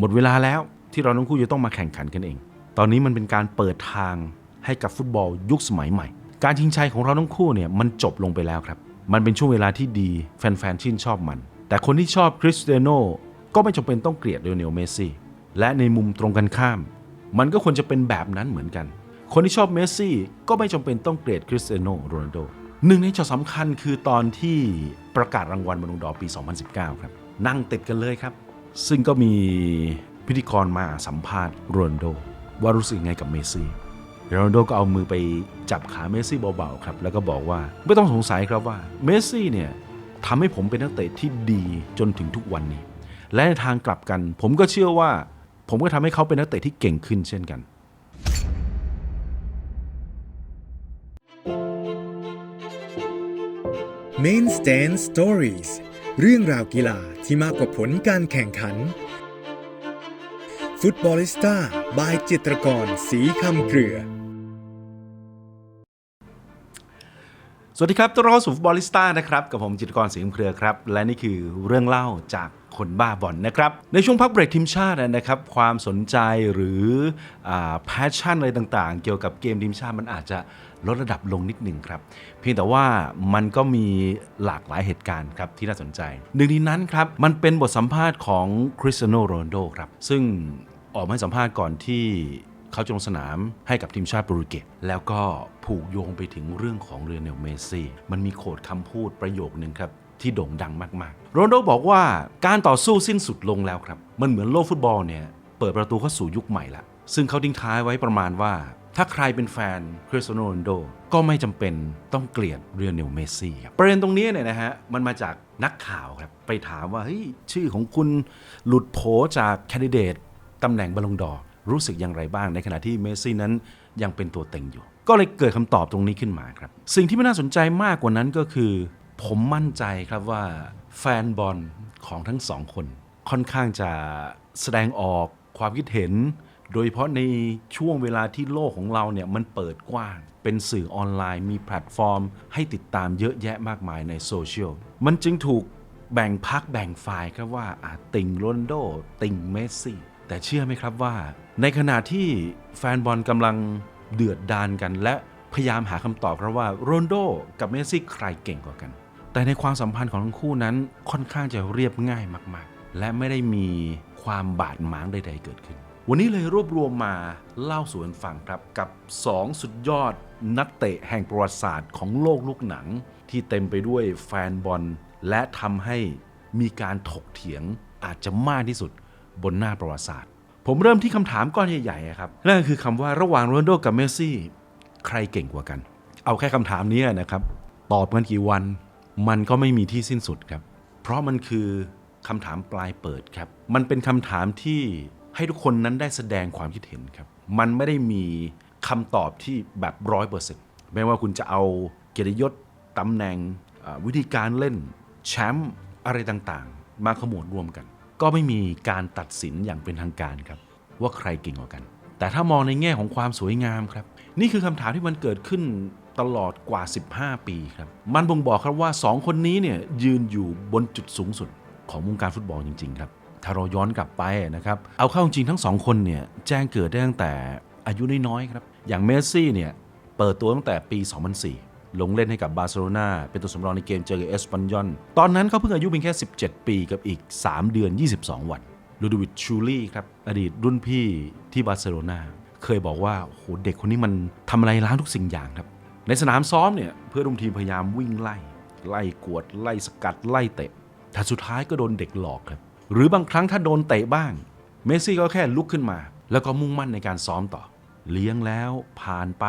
หมดเวลาแล้วที่เราทั้งคู่จะต้องมาแข่งขันกันเอง ตอนนี้มันเป็นการเปิดทางให้กับฟุตบอลยุคสมัยใหม่ การชิงชัยของเราทั้งคู่เนี่ยมันจบลงไปแล้วครับ มันเป็นช่วงเวลาที่ดีแฟนๆชื่นชอบมัน แต่คนที่ชอบคริสเตียโนก็ไม่จำเป็นต้องเกลียดเลโอเนลเมซี่และในมุมตรงกันข้าม มันก็ควรจะเป็นแบบนั้นเหมือนกัน คนที่ชอบเมสซี่ก็ไม่จำเป็นต้องเกลียดคริสเตียโนโรนัลโดหนึ่งในช็อตสำคัญคือตอนที่ประกาศรางวัลบอลลูนดอร์ปี 2019 ครับ นั่งติดกันเลยครับ ซึ่งก็มีพิธีกรมาสัมภาษณ์โรนโด ว่ารู้สึกยังไงกับเมซี่โรนโดก็เอามือไปจับขาเมซี่เบาๆครับ แล้วก็บอกว่าไม่ต้องสงสัยครับว่าเมซี่เนี่ยทำให้ผมเป็นนักเตะที่ดีจนถึงทุกวันนี้ และในทางกลับกัน ผมก็เชื่อว่า ผมก็ทำให้เขาเป็นนักเตะที่เก่งขึ้นเช่นกัน Main Stand Stories เรื่องราวกีฬาที่มากกว่าผลการแข่งขัน ฟุตบอลิสต้าบายจิตรกรสีคำเกลือ สวัสดีครับต้อนรับเข้าสู่ฟุตบอลิสต้านะครับ กับผมจิตรกรสีคำเกลือครับ และนี่คือเรื่องเล่าจาก คนบ้าบอลนะครับ ในช่วงพักเบรกทีมชาตินะครับ ความสนใจหรือแพชชั่นอะไรต่างๆ เกี่ยวกับเกมทีมชาติมันอาจจะลดระดับลงนิดหนึ่งครับ เพียงแต่ว่ามันก็มีหลากหลายเหตุการณ์ครับที่น่าสนใจหนึ่งในนั้นครับ มันเป็นบทสัมภาษณ์ของคริสเตียโนโรนโดครับ ซึ่งออกมาให้สัมภาษณ์ก่อนที่เขาจะลงสนามให้กับทีมชาติโปรตุเกสแล้วก็ผูกโยงไปถึงเรื่องของเรเนลเมซี่ มันมีโคดคำพูดประโยคนึงครับ ที่โด่งดังมากๆโรนโดบอกว่าการต่อสู้สิ้นสุดลงแล้วครับ มันเหมือนโลกฟุตบอลเนี่ยเปิดประตูเข้าสู่ยุคใหม่ละซึ่งเขาทิ้งท้ายไว้ประมาณว่า ถ้าใครเป็นแฟนคริสเตียโนโรนโดก็ไม่จำเป็นต้องเกลียดเรเนลเมสซี่ครับประเด็นตรงนี้เนี่ยนะฮะมันมาจากนักข่าวครับไปถามว่าเฮ้ยชื่อของคุณหลุดโผจากแคนดิเดตตำแหน่งบอลลงดอรู้สึกอย่างไรบ้างในขณะที่เมสซี่นั้นยังเป็นตัวเต็งอยู่ ก็เลยเกิดคำตอบตรงนี้ขึ้นมาครับ สิ่งที่ไม่น่าสนใจมากกว่านั้นก็คือ ผมมั่นใจครับว่าแฟนบอลของทั้งสองคน ค่อนข้างจะแสดงออกความคิดเห็น โดยเฉพาะในช่วงเวลาที่โลกของเราเนี่ยมันเปิดกว้าง เป็นสื่อออนไลน์มีแพลตฟอร์ม ให้ติดตามเยอะแยะมากมายในโซเชียลมันจึงถูกแบ่งพักแบ่งฝ่ายครับว่าติงโรนโด ติงเมสซี่ แต่เชื่อไหมครับว่า ในขณะที่แฟนบอลกำลังเดือดดานกันและพยายามหาคำตอบครับว่าโรนโดกับเมสซี่ใครเก่งกว่ากัน แต่ในความสัมพันธ์ของทั้งคู่นั้นค่อนข้างจะเรียบง่ายมาก ๆ และไม่ได้มีความบาดหมางใด ๆ เกิดขึ้น วันนี้เลยรวบรวมมาเล่าสู่กันฟังครับกับ 2 สุดยอดนักเตะแห่งประวัติศาสตร์ของโลกลูกหนัง ที่เต็มไปด้วยแฟนบอล และทำให้มีการถกเถียงอาจจะมากที่สุดบนหน้าประวัติศาสตร์ ผมเริ่มที่คำถามก้อนใหญ่ๆครับนั่นคือคำว่าระหว่างโรนัลโดกับเมสซี่ใครเก่งกว่ากัน เอาแค่คำถามนี้นะครับ ตอบกันกี่วัน มันก็ไม่มีที่สิ้นสุดครับ เพราะมันคือคำถามปลายเปิดครับ มันเป็นคำถามที่ให้ทุกคนนั้นได้แสดงความคิดเห็นครับ มันไม่ได้มีคำตอบที่แบบร้อยเปอร์เซ็นต์ไม่ว่าคุณจะเอาเกียรติยศตำแหน่งวิธีการเล่นแชมป์อะไรต่างๆ มาขมวดรวมกัน ก็ไม่มีการตัดสินอย่างเป็นทางการครับ ว่าใครเก่งกว่ากัน แต่ถ้ามองในแง่ของความสวยงามครับ นี่คือคำถามที่มันเกิดขึ้น ตลอดกว่า 15 ปีครับ มันบ่งบอกครับว่า 2 คนนี้เนี่ยยืนอยู่บนจุดสูงสุดของวงการฟุตบอลจริง ๆ ครับ ถ้าเราย้อนกลับไปนะครับ เอาเข้าจริงทั้งสองคนเนี่ยแจ้งเกิดได้ตั้งแต่อายุน้อยๆครับ อย่างเมสซี่เนี่ยเปิดตัวตั้งแต่ปี 2004 ลงเล่นให้กับบาร์เซโลนาเป็นตัวสำรองในเกมเจอกับเอสปันยอน ตอนนั้นเขาเพิ่งอายุเพียงแค่ 17 ปีกับอีก 3 เดือน 22 วันลูดวิดชูลี่ครับอดีตรุ่นพี่ที่บาร์เซโลนาเคยบอกว่าโหเด็กคนนี้มันทำอะไรล้างทุกสิ่งอย่างครับ ในสนามซ้อมเนี่ยเพื่อนร่วมทีมพยายามวิ่งไล่ ไล่กวดไล่สกัดไล่เตะแต่สุดท้ายก็โดนเด็กหลอกครับ หรือบางครั้งถ้าโดนเตะบ้าง เมสซี่ก็แค่ลุกขึ้นมา แล้วก็มุ่งมั่นในการซ้อมต่อ เลี้ยงแล้วผ่านไป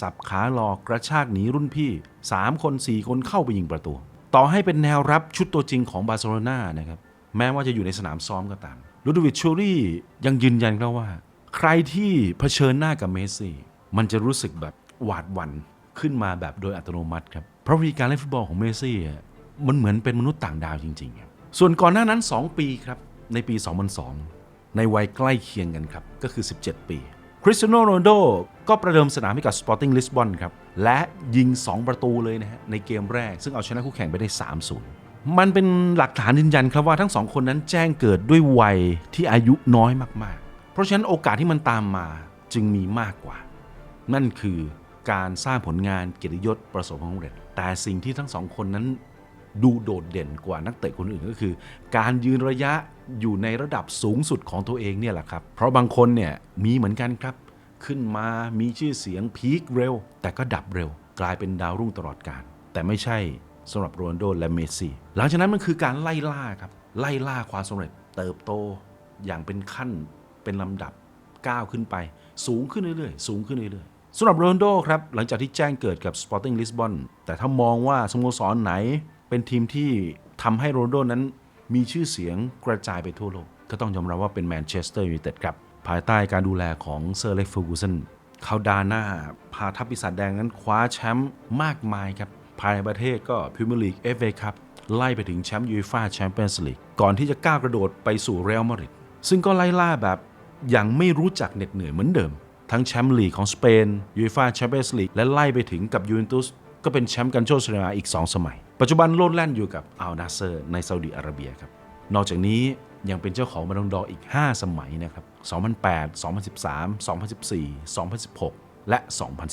สับขาหลอกกระชากหนีรุ่นพี่ 3 คน 4 คนเข้าไปยิงประตู ต่อให้เป็นแนวรับชุดตัวจริงของบาร์เซโลนานะครับแม้ว่าจะอยู่ในสนามซ้อมก็ตามลูดวิดชูรี่ยังยืนยันครับว่า ใครที่เผชิญหน้ากับเมสซี่มันจะรู้สึกแบบ หวาดหวั่นขึ้นมาแบบโดยอัตโนมัติครับเพราะวิธีการเล่นฟุตบอลของเมสซี่มันเหมือนเป็นมนุษย์ต่างดาวจริงๆครับส่วนก่อนหน้านั้น 2 ปีครับในปี 2002 ในวัยใกล้เคียงกันครับก็คือ 17 ปีคริสเตียโนโรนโดก็ประเดิมสนามให้กับ Sporting Lisbon ครับ และยิง 2 ประตูเลยนะฮะในเกมแรก ซึ่งเอาชนะคู่แข่งไปได้ 3-0 มันเป็นหลักฐานยืนยันครับว่าทั้งสองคนนั้นแจ้งเกิดด้วยวัยที่อายุน้อยมากๆ เพราะฉะนั้นโอกาสที่มันตามมาจึงมีมากกว่า นั่นคือ การสร้างผลงานเกียรติยศประสบความสำเร็จ แต่สิ่งที่ทั้งสองคนนั้นดูโดดเด่นกว่านักเตะคนอื่นก็คือ การยืนระยะอยู่ในระดับสูงสุดของตัวเองเนี่ยแหละครับ เพราะบางคนเนี่ยมีเหมือนกันครับ ขึ้นมามีชื่อเสียงพีคเร็ว แต่ก็ดับเร็ว กลายเป็นดาวรุ่งตลอดกาลแต่ไม่ใช่สำหรับโรนัลโดและเมสซี่หลังจากนั้นมันคือการไล่ล่าครับไล่ล่าความสำเร็จ เติบโตอย่างเป็นขั้นเป็นลำดับก้าวขึ้นไป สูงขึ้นเรื่อยๆ สูงขึ้นเรื่อยๆ สำหรับโรนัลโดครับ หลังจากที่แจ้งเกิดกับ Sporting Lisbon แต่ถ้ามองว่าสโมสรไหนเป็นทีมที่ทำให้โรนัลโดนั้นมีชื่อเสียงกระจายไปทั่วโลก ก็ต้องยอมรับว่าเป็นแมนเชสเตอร์ยูไนเต็ดครับ ภายใต้การดูแลของเซอร์เล็กฟูกูสันเขาดาหน้า พาทัพปีศาจแดงนั้นคว้าแชมป์มากมายครับ ภายในประเทศก็พรีเมียร์ลีกเอฟเอคัพไล่ไปถึงแชมป์ยูฟ่าแชมเปี้ยนส์ลีกก่อนที่จะก้าวกระโดดไปสู่เรอัลมาดริดซึ่งก็ไล่ล่าแบบอย่างไม่รู้จักเหน็ดเหนื่อยเหมือนเดิม ทั้งแชมป์ลีกของสเปนยูฟ่าแชมเปี้ยนส์ลีกและไล่ไปถึงกับยูเวนตุสก็เป็นแชมป์กันโชสเรียอีก 2 สมัย ปัจจุบันโลดแล่นอยู่กับอัลนาเซอร์ในซาอุดิอาระเบียครับ นอกจากนี้ยังเป็นเจ้าของบอลลงดออีก 5 สมัยนะครับ 2008 2013 2014 2016 และ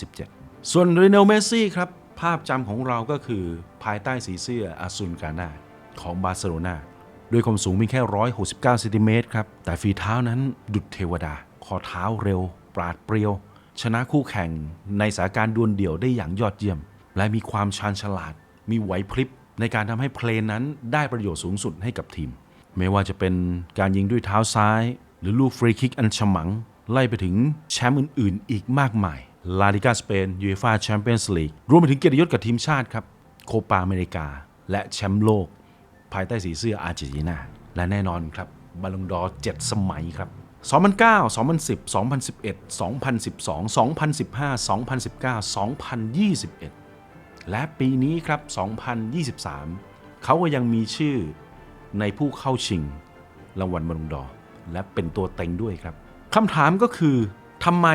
2017 ส่วนเรเนลเมสซี่ครับ ภาพจำของเราก็คือภายใต้สีเสื้ออาซุนกานาของบาร์เซโลนาด้วยความสูงมีแค่ 169เซนติเมตรครับ แต่ฝีเท้านั้นดุจเทวดา ข้อเท้าเร็ว ปราดเปรียว ชนะคู่แข่งในสถานการณ์ดวลเดี่ยวได้อย่างยอดเยี่ยม และมีความชาญฉลาด มีไหวพริบในการทำให้เพลงนั้นได้ประโยชน์สูงสุดให้กับทีม ไม่ว่าจะเป็นการยิงด้วยเท้าซ้าย หรือลูกฟรีคิกอันฉมัง ไล่ไปถึงแชมป์อื่น ๆ อีกมากมายลาลิกาสเปนยูเอฟ่าแชมเปี้ยนส์ลีกรวมไปถึงเกียรติยศกับทีมชาติครับโคปาอเมริกา และแชมป์โลก ภายใต้สีเสื้ออาร์เจนตินาและแน่นอนครับบอลลงดอร์7สมัยครับ 2009 2010 2011 2012 2015 2019 2021 และปีนี้ครับ 2023 เขาก็ยังมีชื่อในผู้เข้าชิงรางวัลบอลลงดอและเป็นตัวเต็งด้วยครับคำถามก็คือทำไม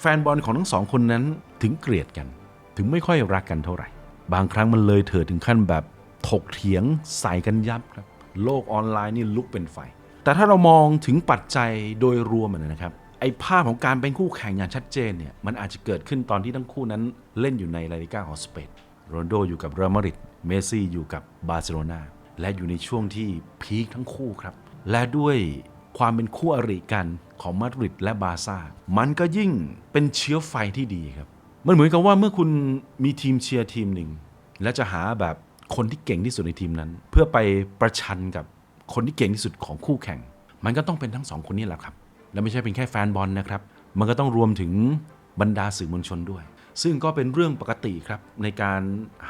แฟนบอลของทั้งสองคนนั้นถึงเกลียดกัน ถึงไม่ค่อยรักกันเท่าไหร่ บางครั้งมันเลยเถิดถึงขั้นแบบถกเถียงใส่กันยับครับ โลกออนไลน์นี่ลุกเป็นไฟ แต่ถ้าเรามองถึงปัจจัยโดยรวมอะนะครับไอ้ภาพของการเป็นคู่แข่งอย่างชัดเจนเนี่ยมันอาจจะเกิดขึ้นตอนที่ทั้งคู่นั้นเล่นอยู่ในลาลิก้าของสเปนโรนโดอยู่กับเรอัลมาดริดเมสซี่อยู่กับบาร์เซโลนาและอยู่ในช่วงที่พีคทั้งคู่ครับ และด้วยความเป็นคู่อริกันของมาดริดและบาร์ซ่า มันก็ยิ่งเป็นเชื้อไฟที่ดีครับ มันเหมือนกับว่าเมื่อคุณมีทีมเชียร์ทีมหนึ่ง และจะหาแบบคนที่เก่งที่สุดในทีมนั้น เพื่อไปประชันกับ คนที่เก่งที่สุดของคู่แข่ง มันก็ต้องเป็นทั้งสองคนนี้แหละครับ และไม่ใช่เป็นแค่แฟนบอลนะครับ มันก็ต้องรวมถึงบรรดาสื่อมวลชนด้วย ซึ่งก็เป็นเรื่องปกติครับ ในการ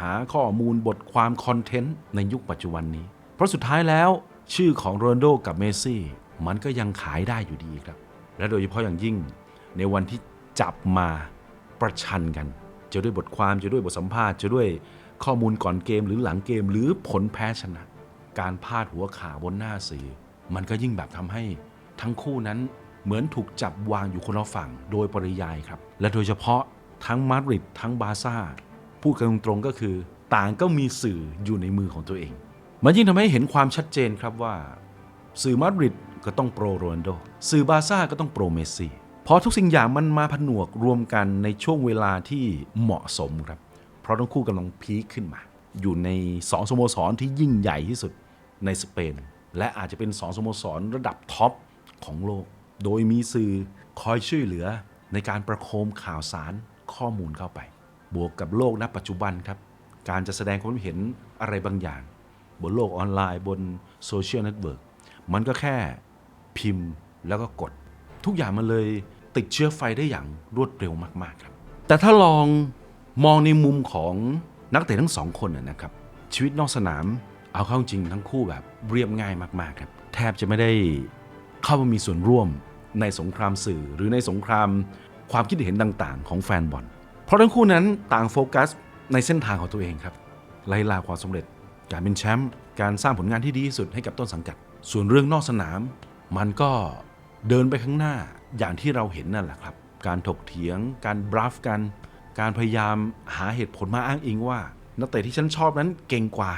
หาข้อมูลบทความคอนเทนต์ในยุคปัจจุบันนี้ เพราะสุดท้ายแล้วชื่อของโรนโดกับเมสซี่มันก็ยังขายได้อยู่ดีครับ และโดยเฉพาะอย่างยิ่งในวันที่จับมาประชันกัน จะด้วยบทความจะด้วยบทสัมภาษณ์จะด้วยข้อมูลก่อนเกมหรือหลังเกมหรือผลแพ้ชนะ การพาดหัวข่าวบนหน้าสื่อ มันก็ยิ่งแบบทำให้ทั้งคู่นั้นเหมือนถูกจับวางอยู่คนละฝั่งโดยปริยายครับ และโดยเฉพาะทั้งมาดริดทั้งบาซ่าพูดกันตรงๆก็คือ ต่างก็มีสื่ออยู่ในมือของตัวเอง มันยิ่งทำให้เห็นความชัดเจนครับว่า สื่อมาดริดก็ต้องโปรโรนโด สื่อบาซ่าก็ต้องโปรเมสซี่เพราะทุกสิ่งอย่างมันมาผนวกรวมกันในช่วงเวลาที่เหมาะสมครับ เพราะทั้งคู่กำลังพีคขึ้นมา อยู่ในสองสโมสรที่ยิ่งใหญ่ที่สุด ในสเปน และอาจจะเป็นสองสโมสรระดับท็อปของโลก โดยมีสื่อคอยช่วยเหลือในการประโคมข่าวสารข้อมูลเข้าไป บวกกับโลกณปัจจุบันครับ การจะแสดงความเห็นอะไรบางอย่าง บนโลกออนไลน์บนโซเชียลเน็ตเวิร์กมันก็แค่พิมพ์แล้วก็กด ทุกอย่างมันเลยติดเชื้อไฟได้อย่างรวดเร็วมากๆครับ แต่ถ้าลองมองในมุมของนักเตะทั้งสองคนนะนะครับ ชีวิตนอกสนาม เอาเข้าจริงทั้งคู่แบบเรียบง่ายมากๆครับแทบจะไม่ได้เข้ามามีส่วนร่วมในสงครามสื่อหรือในสงครามความคิดเห็นต่างๆ ของแฟนบอลเพราะทั้งคู่นั้นต่างโฟกัสในเส้นทางของตัวเองครับไล่ล่าความสำเร็จ การเป็นแชมป์การสร้างผลงานที่ดีที่สุดให้กับต้นสังกัด ส่วนเรื่องนอกสนาม มันก็เดินไปข้างหน้าอย่างที่เราเห็นนั่นแหละครับ การถกเถียง การบราฟกัน การพยายามหาเหตุผลมาอ้างอิงว่า นักเตะที่ฉันชอบนั้นเก่งกว่า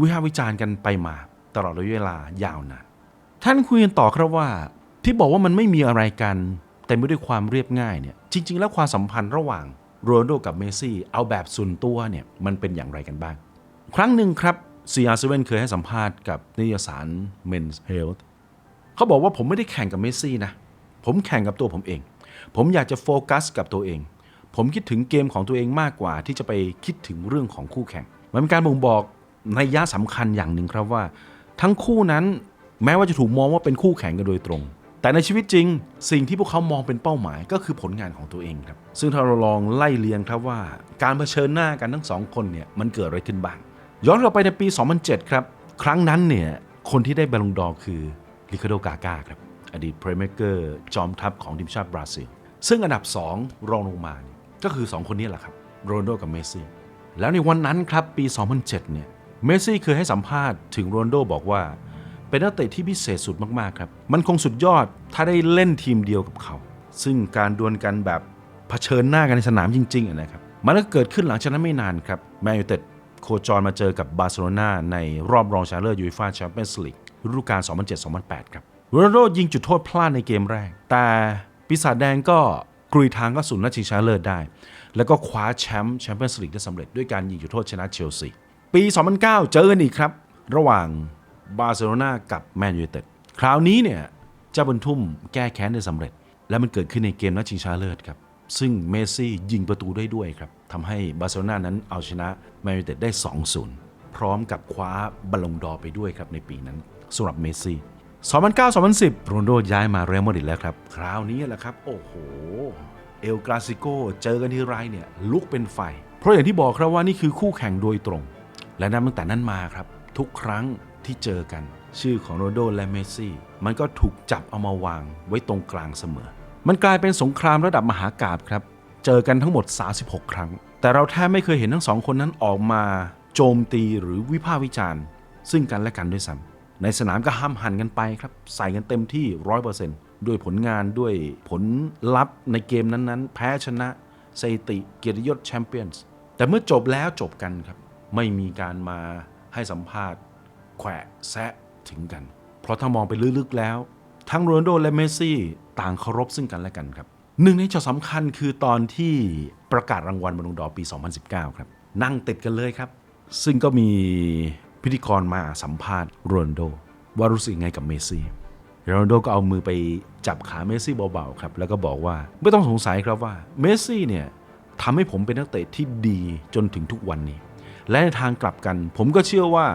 วิพากษ์วิจารณ์กันไปมาตลอดระยะเวลายาวนานท่านคุยกันต่อครับว่า ที่บอกว่ามันไม่มีอะไรกันแต่ไม่ด้วยความเรียบง่ายเนี่ยจริง ๆ แล้วความสัมพันธ์ระหว่างโรนัลโดกับเมซี่ เอาแบบส่วนตัวเนี่ยมันเป็นอย่างไรกันบ้าง ครั้งหนึ่งครับ CR7 เซเว่นเคยให้สัมภาษณ์กับนิตยสาร Men's Health เขาบอกว่าผมไม่ได้แข่งกับเมซี่นะ ผมแข่งกับตัวผมเอง ผมอยากจะโฟกัสกับตัวเอง ผมคิดถึงเกมของตัวเองมากกว่าที่จะไปคิดถึงเรื่องของคู่แข่ง มันเป็นการบ่งบอก นยยะสำคัญอย่างหนึ่งครับว่า ทั้งคู่นั้นแม้ว่าจะถูกมองว่าเป็นคู่แข่งกันโดยตรง แต่ในชีวิตจริง สิ่งที่พวกเขามองเป็นเป้าหมายก็คือผลงานของตัวเองครับ ซึ่งถ้าเราลองไล่เลียงครับว่า การเผชิญหน้ากันทั้งสองคนเนี่ยมันเกิดอะไรขึ้นบ้างย้อนกลับไปในปี 2007 ครับ ครั้งนั้นเนี่ยคนที่ได้บอลลงดอคือลิคาโดกาก้าครับอดีตเพลย์เมเกอร์จอมทัพของทีมชาติบราซิล ซึ่งอันดับ 2 รองลงมาเนี่ยก็คือ 2 คนนี้แหละครับโรนลโดกับเมสซี่แล้วในวันนั้นครับปี 2007 เนี่ย เมสซี่เคยให้สัมภาษณ์ถึงโรนโดบอกว่า เป็นนักเตะที่พิเศษสุดมากๆครับ มันคงสุดยอดถ้าได้เล่นทีมเดียวกับเขา ซึ่งการดวลกันแบบเผชิญหน้ากันในสนามจริงๆนะครับ มันก็เกิดขึ้นหลังจากนั้นไม่นานครับแมนยูเต็ดโคจรมาเจอกับบาร์เซโลนาในรอบรองชนะเลิศยูฟ่าแชมเปี้ยนส์ลีกฤดูกาล 2007-2008 ครับโรนัลโดยิงจุดโทษพลาดในเกมแรก แต่ปีศาจแดงก็กรุยทางก็สู่นัดชิงชนะเลิศได้ แล้วก็คว้าแชมป์แชมเปี้ยนส์ลีกได้สำเร็จด้วยการยิงจุดโทษชนะเชลซี ปี 2009 เจอกันอีกครับ ระหว่างบาร์เซโลนากับแมนยูไนเต็ดคราวนี้เนี่ยเจ้าบุญทุ่มแก้แค้นได้สำเร็จ และมันเกิดขึ้นในเกมนัดชิงชนะเลิศครับ ซึ่งเมสซี่ยิงประตูได้ด้วยครับทำให้บาร์เซโลนานั้นเอาชนะแมนยูไนเต็ดได้ 2-0 พร้อมกับคว้าบอลลงดอร์ไปด้วยครับในปีนั้นสำหรับเมสซี่2009-2010โรนโดย้ายมาเรอัลมาดริดแล้วครับ คราวนี้แหละครับ โอ้โห เอลกราซิโกเจอกันที่ไรเนี่ยลุกเป็นไฟ เพราะอย่างที่บอกครับว่านี่คือคู่แข่งโดยตรง และนับตั้งแต่นั้นมาครับ ทุกครั้งที่เจอกัน ชื่อของโรนัลโดและเมสซี่ มันก็ถูกจับเอามาวางไว้ตรงกลางเสมอ มันกลายเป็นสงครามระดับมหากาพย์ครับ เจอกันทั้งหมด 36 ครั้ง แต่เราแทบไม่เคยเห็นทั้งสองคนนั้นออกมาโจมตีหรือวิพากษ์วิจารณ์ ซึ่งกันและกันด้วยซ้ำในสนามก็ห้ามหันกันไปครับ ใส่กันเต็มที่100%ด้วยผลงานด้วยผลลัพธ์ในเกมนั้นๆ แพ้ชนะสถิติเกียรติยศแชมเปี้ยนส์แต่เมื่อจบแล้วจบกันครับ ไม่มีการมาให้สัมภาษณ์ แขวะแซะถึงกัน เพราะถ้ามองไปลึกๆแล้ว ทั้งโรนโดและเมสซี่ต่างเคารพซึ่งกันและกันครับหนึ่งในช็อตสำคัญคือตอนที่ประกาศรางวัลบอลลูนดอร์ปี 2019 ครับ นั่งติดกันเลยครับ ซึ่งก็มีพิธีกรมาสัมภาษณ์โรนโด ว่ารู้สึกไงกับเมสซี่โรนโดก็เอามือไปจับขาเมสซี่เบาๆครับ แล้วก็บอกว่าไม่ต้องสงสัยครับว่าเมสซี่เนี่ยทำให้ผมเป็นนักเตะที่ดีจนถึงทุกวันนี้ และในทางกลับกัน ผมก็เชื่อว่า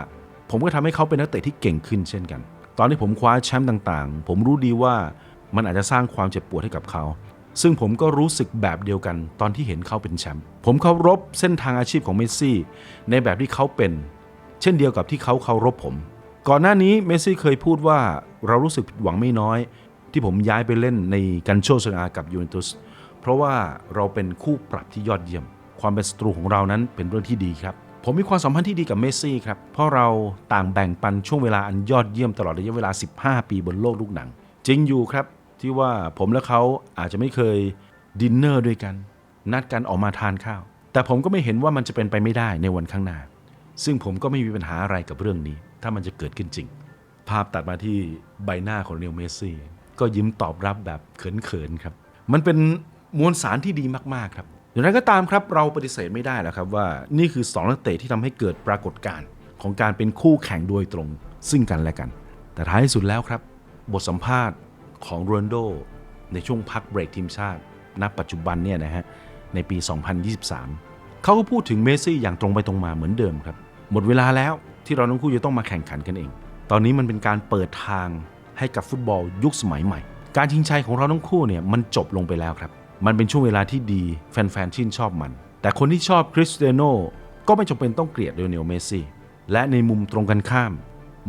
ผมก็ทำให้เขาเป็นนักเตะที่เก่งขึ้นเช่นกัน ตอนที่ผมคว้าแชมป์ต่างๆ ผมรู้ดีว่ามันอาจจะสร้างความเจ็บปวดให้กับเขา ซึ่งผมก็รู้สึกแบบเดียวกัน ตอนที่เห็นเขาเป็นแชมป์ผมเคารพเส้นทางอาชีพของเมสซี่ในแบบที่เขาเป็น เช่นเดียวกับที่เขาเคารพผม ก่อนหน้านี้เมสซี่เคยพูดว่าเรารู้สึกผิดหวังไม่น้อย ที่ผมย้ายไปเล่นในกันโชชนากับยูเวนตุสเพราะว่าเราเป็นคู่ปรับที่ยอดเยี่ยม ความเป็นศัตรูของเรานั้นเป็นเรื่องที่ดีครับ ผมมีความสัมพันธ์ที่ดีกับเมสซี่ครับ เพราะเราต่างแบ่งปันช่วงเวลาอันยอดเยี่ยมตลอดระยะเวลา 15 ปีบนโลกลูกหนัง จริงอยู่ครับที่ว่าผมและเขาอาจจะไม่เคยดินเนอร์ด้วยกัน นัดกันออกมาทานข้าว แต่ผมก็ไม่เห็นว่ามันจะเป็นไปไม่ได้ในวันข้างหน้า ซึ่งผมก็ไม่มีปัญหาอะไรกับเรื่องนี้ ถ้ามันจะเกิดขึ้นจริง ภาพตัดมาที่ใบหน้าของเนลเมสซี่ก็ยิ้มตอบรับแบบเขินๆครับ มันเป็นมวลสารที่ดีมากๆครับ อย่างไรก็ตามครับเราปฏิเสธไม่ได้แล้วครับว่านี่คือ 2 นักเตะที่ทำให้เกิดปรากฏการณ์ของการเป็นคู่แข่งโดยตรงซึ่งกันและกัน แต่ท้ายสุดแล้วครับ บทสัมภาษณ์ของโรนโดในช่วงพักเบรกทีมชาติณปัจจุบันเนี่ยนะฮะในปี 2023 เขาก็พูดถึงเมสซี่อย่างตรงไปตรงมาเหมือนเดิมครับ หมดเวลาแล้วที่เราทั้งคู่จะต้องมาแข่งขันกันเอง ตอนนี้มันเป็นการเปิดทางให้กับฟุตบอลยุคสมัยใหม่ การชิงชัยของเราทั้งคู่เนี่ยมันจบลงไปแล้วครับ มันเป็นช่วงเวลาที่ดีแฟนๆชื่นชอบมัน แต่คนที่ชอบคริสเตียโนก็ไม่จำเป็นต้องเกลียดเลโอเนลเมสซี่และในมุมตรงกันข้าม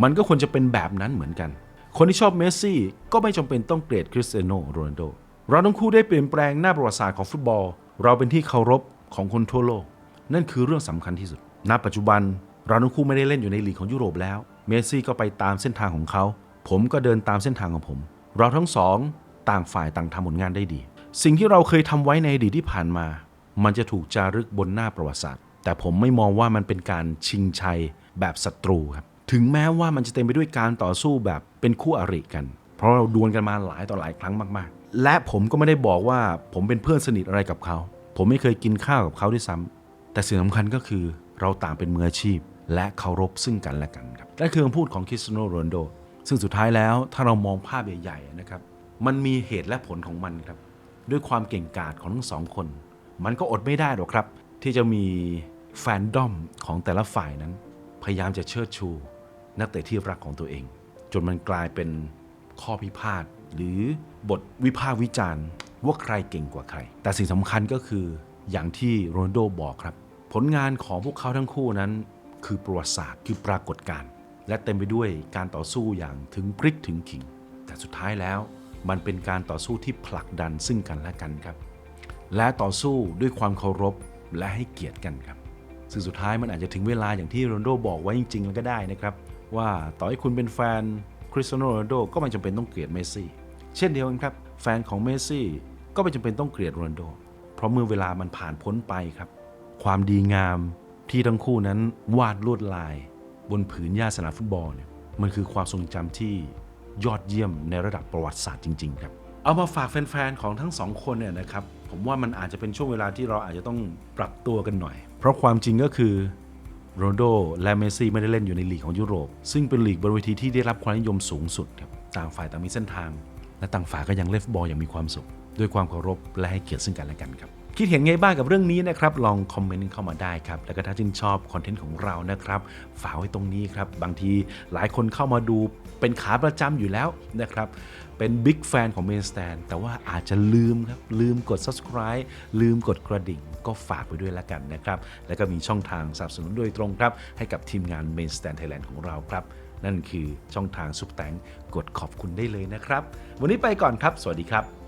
มันก็ควรจะเป็นแบบนั้นเหมือนกัน คนที่ชอบเมสซี่ก็ไม่จำเป็นต้องเกลียดคริสเตียโนโรนัลโดเราทั้งคู่ได้เปลี่ยนแปลงหน้าประวัติศาสตร์ของฟุตบอล เราเป็นที่เคารพของคนทั่วโลก นั่นคือเรื่องสำคัญที่สุด ณ ปัจจุบันเราทั้งคู่ไม่ได้เล่นอยู่ในลีกของยุโรปแล้ว เมสซี่ก็ไปตามเส้นทางของเขา ผมก็เดินตามเส้นทางของผม เราทั้งสอง ต่างฝ่ายต่างทำผลงานได้ดี สิ่งที่เราเคยทำไว้ในอดีตที่ผ่านมา มันจะถูกจารึกบนหน้าประวัติศาสตร์ แต่ผมไม่มองว่ามันเป็นการชิงชัยแบบศัตรูครับ ถึงแม้ว่ามันจะเต็มไปด้วยการต่อสู้แบบเป็นคู่อริกัน เพราะเราดวลกันมาหลายต่อหลายครั้งมากๆ และผมก็ไม่ได้บอกว่าผมเป็นเพื่อนสนิทอะไรกับเขา ผมไม่เคยกินข้าวกับเขาด้วยซ้ำแต่สิ่งสำคัญก็คือเราต่างเป็นมืออาชีพ และเคารพซึ่งกันและกันครับนั่นคือคำพูดของคริสโนโรนโดซึ่งสุดท้ายแล้วถ้าเรามองภาพใหญ่ๆนะครับ มันมีเหตุและผลของมันครับ ด้วยความเก่งกาจของทั้งสองคน มันก็อดไม่ได้หรอกครับ ที่จะมีแฟนดอมของแต่ละฝ่ายนั้น พยายามจะเชิดชู นักเตะที่รักของตัวเอง จนมันกลายเป็นข้อพิพาทหรือบทวิพากษ์วิจารณ์ว่าใครเก่งกว่าใคร แต่สิ่งสำคัญก็คืออย่างที่โรนลโดบอกครับ ผลงานของพวกเขาทั้งคู่นั้น คือประวัติศาสตร์คือปรากฏการณ์และเต็มไปด้วยการต่อสู้อย่างถึงพริกถึงขิง แต่สุดท้ายแล้ว มันเป็นการต่อสู้ที่ผลักดันซึ่งกันและกันครับ และต่อสู้ด้วยความเคารพและให้เกียรติกันครับ ซึ่งสุดท้ายมันอาจจะถึงเวลาอย่างที่โรนโดบอกไว้จริงๆแล้วก็ได้นะครับ ว่าต่อให้คุณเป็นแฟนคริสเตียโนโรนโดก็ไม่จำเป็นต้องเกลียดเมสซี่เช่นเดียวกันครับ แฟนของเมสซี่ก็ไม่จำเป็นต้องเกลียดโรนโด เพราะเมื่อเวลามันผ่านพ้นไปครับ ความดีงามที่ทั้งคู่นั้นวาดลวดลาย บนผืนหญ้าสนามฟุตบอลเนี่ยมันคือความทรงจำที่ ยอดเยี่ยมในระดับประวัติศาสตร์จริง ๆ ครับ เอามาฝากแฟน ๆ ของทั้งสองคนเนี่ยนะครับผมว่ามันอาจจะเป็นช่วงเวลาที่เราอาจจะต้องปรับตัวกันหน่อย เพราะความจริงก็คือโรนัลโดและเมสซี่ไม่ได้เล่นอยู่ในลีกของยุโรป ซึ่งเป็นลีกบนเวทีที่ได้รับความนิยมสูงสุดครับต่างฝ่ายต่างมีเส้นทาง และต่างฝ่ายก็ยังเล่นบอลอย่างมีความสุข ด้วยความเคารพและให้เกียรติซึ่งกันและกันครับ คิดเห็นไงบ้างกับเรื่องนี้นะครับ ลองคอมเมนต์เข้ามาได้ครับ แล้วก็ถ้าชื่นชอบคอนเทนต์ของเรานะครับ ฝากไว้ตรงนี้ครับ บางทีหลายคนเข้ามาดูเป็นขาประจำอยู่แล้วนะครับ เป็นบิ๊กแฟนของเมนสแตนแต่ว่าอาจจะลืมครับ ลืมกด subscribe ลืมกดกระดิ่ง ก็ฝากไปด้วยแล้วกันนะครับ แล้วก็มีช่องทางสนับสนุนโดยตรงครับ ให้กับทีมงาน Main Stand Thailand ของเราครับ นั่นคือช่องทางซุปแตงกดขอบคุณได้เลยนะครับ วันนี้ไปก่อนครับ สวัสดีครับ